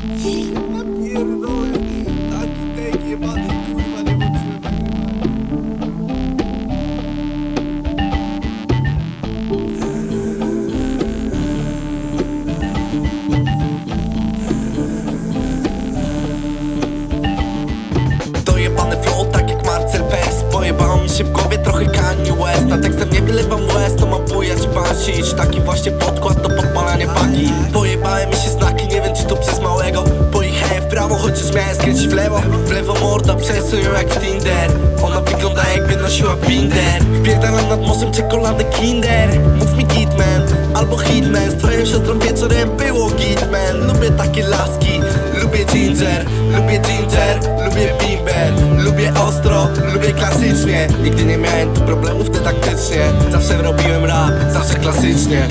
Thank you. Lewo W lewo morda, przesuń ją jak Tinder. Ona wygląda jakby nosiła binder Wpierdalam nad morzem czekoladę Kinder. Mów mi Gitman, albo Hitman. Z twoją siostrą wieczorem było Gitman. Lubię takie laski, lubię ginger Lubię ginger, lubię bimber. Lubię ostro, lubię klasycznie. Nigdy nie miałem problemów dydaktycznie Zawsze robiłem rap, zawsze klasycznie.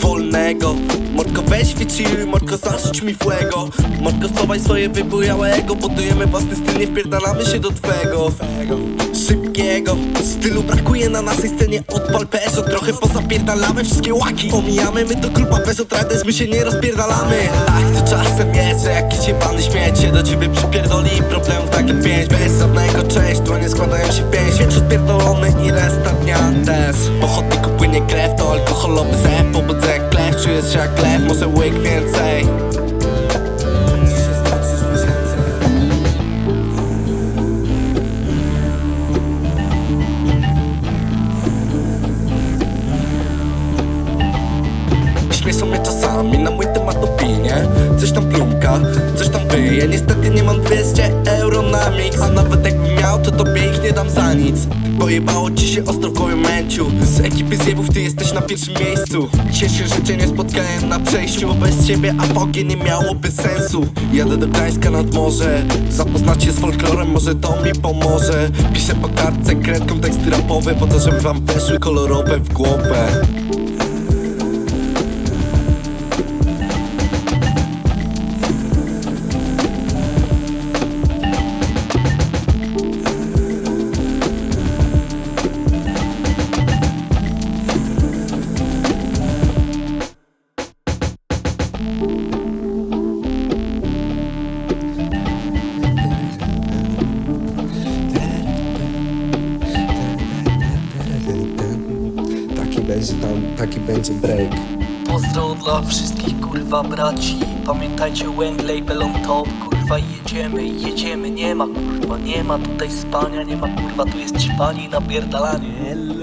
Wolnego Mordko weź wychilluj, mordko zarzuć mi fuego. Mordko schowaj swoje wybujałe ego. Budujemy własny styl, nie wpierdalamy się do twego. Szybkiego Stylu brakuje na naszej scenie. Odpal Peugeot, trochę pozapierdalamy wszystkie łaki. Omijamy, my to grupa Peugeot Riders, my się nie rozpierdalamy. Tak to czasem jest, że jakiś jebany śmiecie Do ciebie przypierdoli. Problemów nagle pięć Bez żadnego cześć, dłonie składają się pięć. Wieczór spierdolony i reszta dnia też. Po chodniku płynie krew, to alkoholowy zew Pobudzę czujesz się jak lew, może łyk więcej. Śmieszą mnie czasami na mój temat opinie. Coś tam plumka, coś tam wyje. Niestety nie mam 200 euro na mix A nawet jakbym miał, to tobie ich nie dam za nic. Pojebało ci się ostro w męciu. Z ekipy zjebów ty jesteś na pierwszym miejscu. Cieszę, że cię nie spotkałem na przejściu Bo bez ciebie AVG nie miałoby sensu. Jadę do Gdańska nad morze Zapoznać się z folklorem, może to mi pomoże. Piszę po kartce kredką teksty rapowe Po to, żeby wam weszły kolorowe w głowę Taki będzie tam, taki będzie break. Pozdro dla wszystkich kurwa braci. Pamiętajcie Wang Label on top Kurwa jedziemy, jedziemy Nie ma kurwa, nie ma tutaj spania Nie ma kurwa, tu jest ćpanie i napierdalanie. Hello